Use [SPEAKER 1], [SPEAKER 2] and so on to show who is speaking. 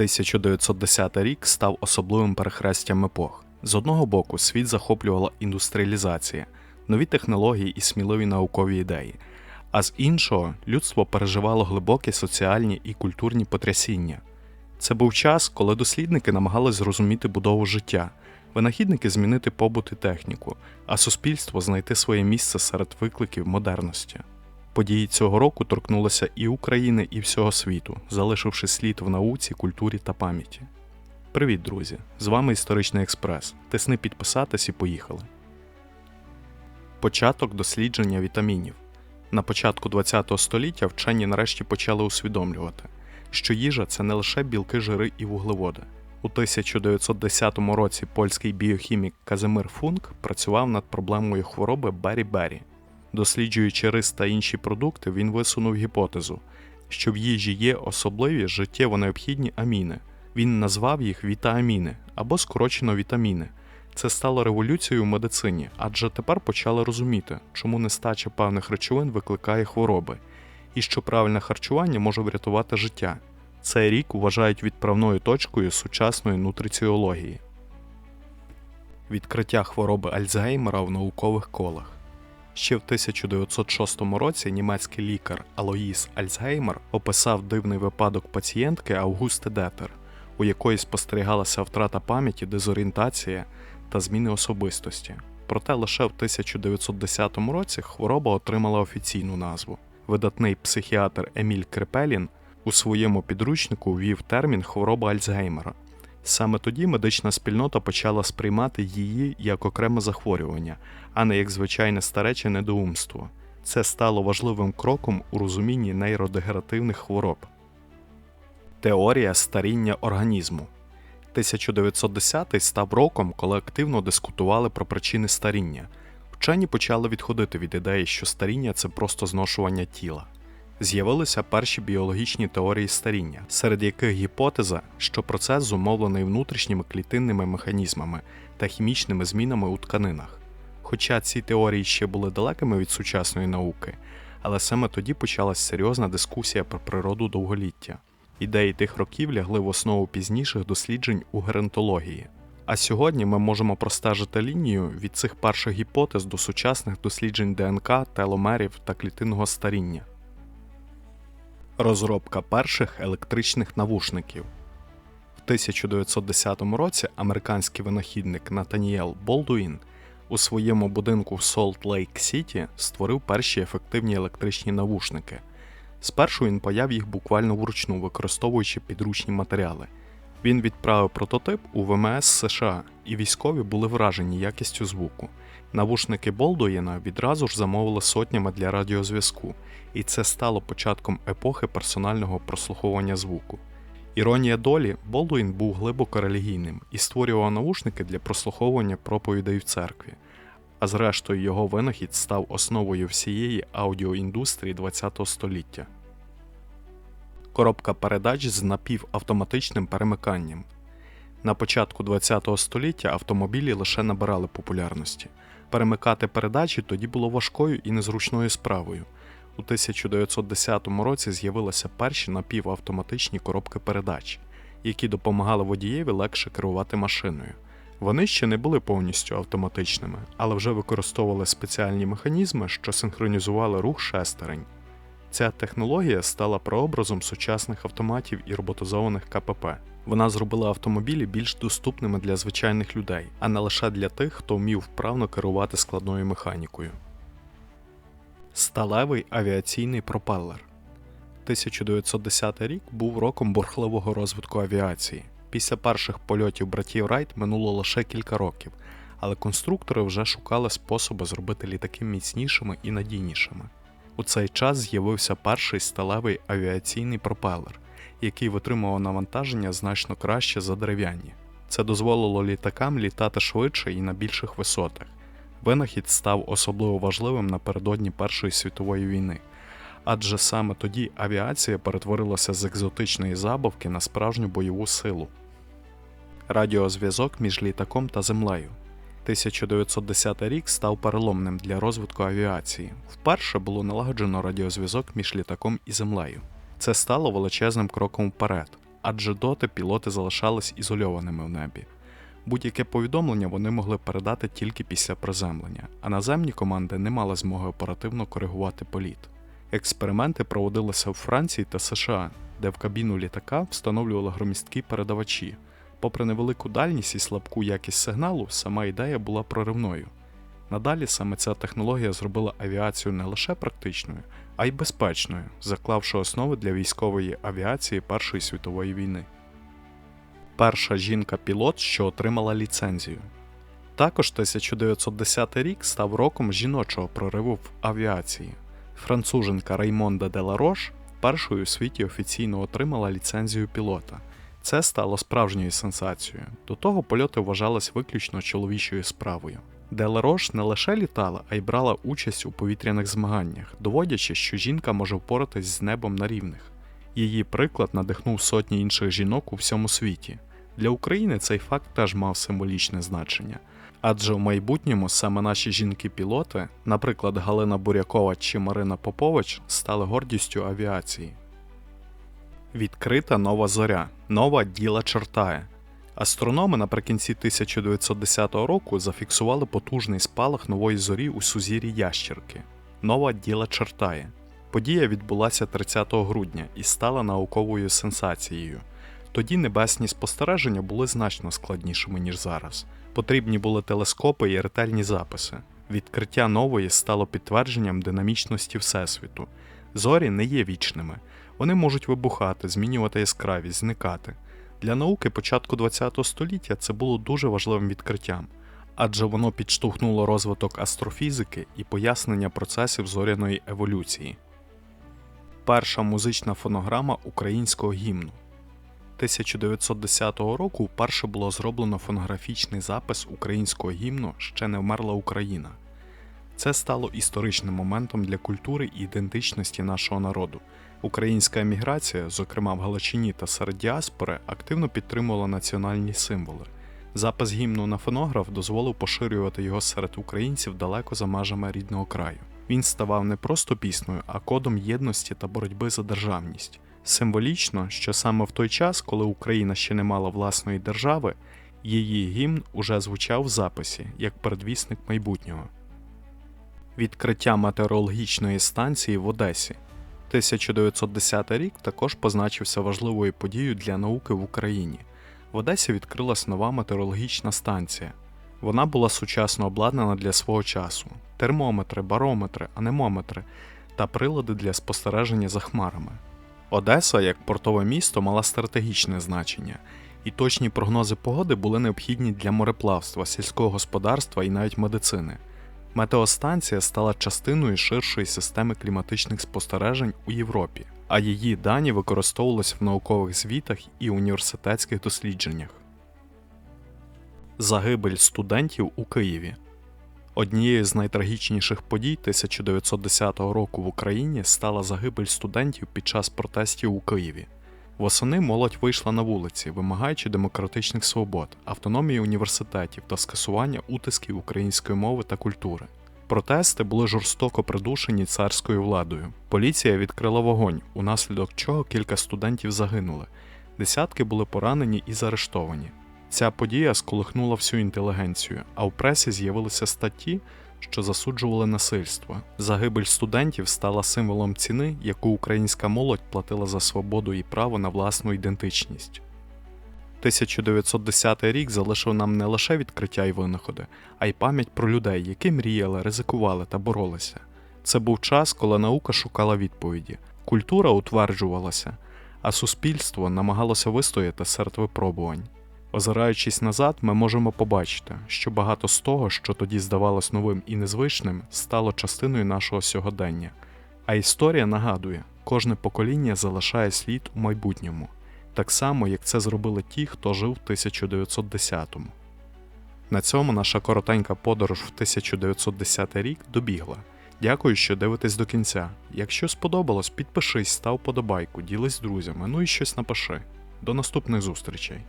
[SPEAKER 1] 1910 рік став особливим перехрестям епох. З одного боку, світ захоплювала індустріалізація, нові технології і сміливі наукові ідеї, а з іншого людство переживало глибокі соціальні і культурні потрясіння. Це був час, коли дослідники намагались зрозуміти будову життя, винахідники змінити побут і техніку, а суспільство знайти своє місце серед викликів модерності. Події цього року торкнулися і України, і всього світу, залишивши слід в науці, культурі та пам'яті. Привіт, друзі! З вами Історичний Експрес. Тисни підписатись і поїхали. Початок дослідження вітамінів. На початку ХХ століття вчені нарешті почали усвідомлювати, що їжа це не лише білки, жири і вуглеводи. У 1910 році польський біохімік Казимир Функ працював над проблемою хвороби Бері-Бері. Досліджуючи рис та інші продукти, він висунув гіпотезу, що в їжі є особливі життєво необхідні аміни. Він назвав їх вітааміни або скорочено вітаміни. Це стало революцією в медицині, адже тепер почали розуміти, чому нестача певних речовин викликає хвороби, і що правильне харчування може врятувати життя. Цей рік вважають відправною точкою сучасної нутриціології. Відкриття хвороби Альцгеймера в наукових колах. Ще в 1906 році німецький лікар Алоїс Альцгеймер описав дивний випадок пацієнтки Августи Детер, у якої спостерігалася втрата пам'яті, дезорієнтація та зміни особистості. Проте лише в 1910 році хвороба отримала офіційну назву. Видатний психіатр Еміль Крепелін у своєму підручнику ввів термін хвороба Альцгеймера. Саме тоді медична спільнота почала сприймати її як окреме захворювання, а не як звичайне старече недоумство. Це стало важливим кроком у розумінні нейродегеративних хвороб. Теорія старіння організму 1910 став роком, коли активно дискутували про причини старіння. Вчені почали відходити від ідеї, що старіння це просто зношування тіла. З'явилися перші біологічні теорії старіння, серед яких гіпотеза, що процес зумовлений внутрішніми клітинними механізмами та хімічними змінами у тканинах. Хоча ці теорії ще були далекими від сучасної науки, але саме тоді почалась серйозна дискусія про природу довголіття. Ідеї тих років лягли в основу пізніших досліджень у геронтології. А сьогодні ми можемо простежити лінію від цих перших гіпотез до сучасних досліджень ДНК, теломерів та клітинного старіння. Розробка перших електричних навушників. В 1910 році американський винахідник Натаніел Болдуін у своєму будинку в Солт Лейк Сіті створив перші ефективні електричні навушники. Спершу він паяв їх буквально вручну, використовуючи підручні матеріали. Він відправив прототип у ВМС США, і військові були вражені якістю звуку. Навушники Болдуїна відразу ж замовили сотнями для радіозв'язку, і це стало початком епохи персонального прослуховування звуку. Іронія долі, Болдуін був глибоко релігійним і створював навушники для прослуховування проповідей в церкві, а зрештою його винахід став основою всієї аудіоіндустрії ХХ століття. Коробка передач з напівавтоматичним перемиканням. На початку ХХ століття автомобілі лише набирали популярності. Перемикати передачі тоді було важкою і незручною справою. У 1910 році з'явилися перші напівавтоматичні коробки передач, які допомагали водієві легше керувати машиною. Вони ще не були повністю автоматичними, але вже використовували спеціальні механізми, що синхронізували рух шестерень. Ця технологія стала прообразом сучасних автоматів і роботизованих КПП. Вона зробила автомобілі більш доступними для звичайних людей, а не лише для тих, хто вмів вправно керувати складною механікою. Сталевий авіаційний пропелер 1910 рік був роком бурхливого розвитку авіації. Після перших польотів братів Райт минуло лише кілька років, але конструктори вже шукали способи зробити літаки міцнішими і надійнішими. У цей час з'явився перший сталевий авіаційний пропелер, який витримував навантаження значно краще за дерев'яні. Це дозволило літакам літати швидше і на більших висотах. Винахід став особливо важливим напередодні Першої світової війни, адже саме тоді авіація перетворилася з екзотичної забавки на справжню бойову силу. Радіозв'язок між літаком та землею. 1910 рік став переломним для розвитку авіації. Вперше було налагоджено радіозв'язок між літаком і землею. Це стало величезним кроком вперед. адже доти пілоти залишались ізольованими в небі. Будь-яке повідомлення вони могли передати тільки після приземлення, а наземні команди не мали змоги оперативно коригувати політ. Експерименти проводилися у Франції та США, де в кабіну літака встановлювали громісткі передавачі. Попри невелику дальність і слабку якість сигналу, сама ідея була проривною. Надалі саме ця технологія зробила авіацію не лише практичною, а й безпечною, заклавши основи для військової авіації Першої світової війни. Перша жінка-пілот, що отримала ліцензію. Також 1910 рік став роком жіночого прориву в авіації. Француженка Раймонда Деларош першою у світі офіційно отримала ліцензію пілота. Це стало справжньою сенсацією. До того польоти вважались виключно чоловічою справою. Деларош не лише літала, а й брала участь у повітряних змаганнях, доводячи, що жінка може впоратись з небом на рівних. Її приклад надихнув сотні інших жінок у всьому світі. Для України цей факт теж мав символічне значення, адже в майбутньому саме наші жінки-пілоти, наприклад, Галина Бурякова чи Марина Попович, стали гордістю авіації. Відкрита нова зоря, нова діла чертає. Астрономи наприкінці 1910 року зафіксували потужний спалах нової зорі у сузір'ї Ящірки. Нова діла чертає. Подія відбулася 30 грудня і стала науковою сенсацією. Тоді небесні спостереження були значно складнішими, ніж зараз. Потрібні були телескопи і ретельні записи. Відкриття нової стало підтвердженням динамічності Всесвіту. Зорі не є вічними, вони можуть вибухати, змінювати яскравість, зникати. Для науки початку ХХ століття це було дуже важливим відкриттям, адже воно підштовхнуло розвиток астрофізики і пояснення процесів зоряної еволюції. Перша музична фонограма українського гімну. 1910 року вперше було зроблено фонографічний запис українського гімну Ще не вмерла Україна. Це стало історичним моментом для культури і ідентичності нашого народу. Українська еміграція, зокрема в Галичині та серед діаспори, активно підтримувала національні символи. Запис гімну на фонограф дозволив поширювати його серед українців далеко за межами рідного краю. Він ставав не просто піснею, а кодом єдності та боротьби за державність. Символічно, що саме в той час, коли Україна ще не мала власної держави, її гімн уже звучав в записі як передвісник майбутнього. Відкриття метеорологічної станції в Одесі. 1910 рік також позначився важливою подією для науки в Україні. В Одесі відкрилась нова метеорологічна станція. Вона була сучасно обладнана для свого часу: термометри, барометри, анемометри та прилади для спостереження за хмарами. Одеса, як портове місто, мала стратегічне значення, і точні прогнози погоди були необхідні для мореплавства, сільського господарства і навіть медицини. Метеостанція стала частиною ширшої системи кліматичних спостережень у Європі, а її дані використовувалися в наукових звітах і університетських дослідженнях. Загибель студентів у Києві. Однією з найтрагічніших подій 1910 року в Україні стала загибель студентів під час протестів у Києві. Восени молодь вийшла на вулиці, вимагаючи демократичних свобод, автономії університетів та скасування утисків української мови та культури. Протести були жорстоко придушені царською владою. Поліція відкрила вогонь, унаслідок чого кілька студентів загинули, десятки були поранені і заарештовані. Ця подія сколихнула всю інтелігенцію, а в пресі з'явилися статті, що засуджували насильство. Загибель студентів стала символом ціни, яку українська молодь платила за свободу і право на власну ідентичність. 1910 рік залишив нам не лише відкриття й винаходи, а й пам'ять про людей, які мріяли, ризикували та боролися. Це був час, коли наука шукала відповіді, культура утверджувалася, а суспільство намагалося вистояти серед випробувань. Озираючись назад, ми можемо побачити, що багато з того, що тоді здавалось новим і незвичним, стало частиною нашого сьогодення. А історія нагадує, кожне покоління залишає слід у майбутньому, так само як це зробили ті, хто жив в 1910-му. На цьому наша коротенька подорож в 1910 рік добігла. Дякую, що дивитесь до кінця. Якщо сподобалось, підпишись, став подобайку, ділись з друзями, ну і щось напиши. До наступних зустрічей!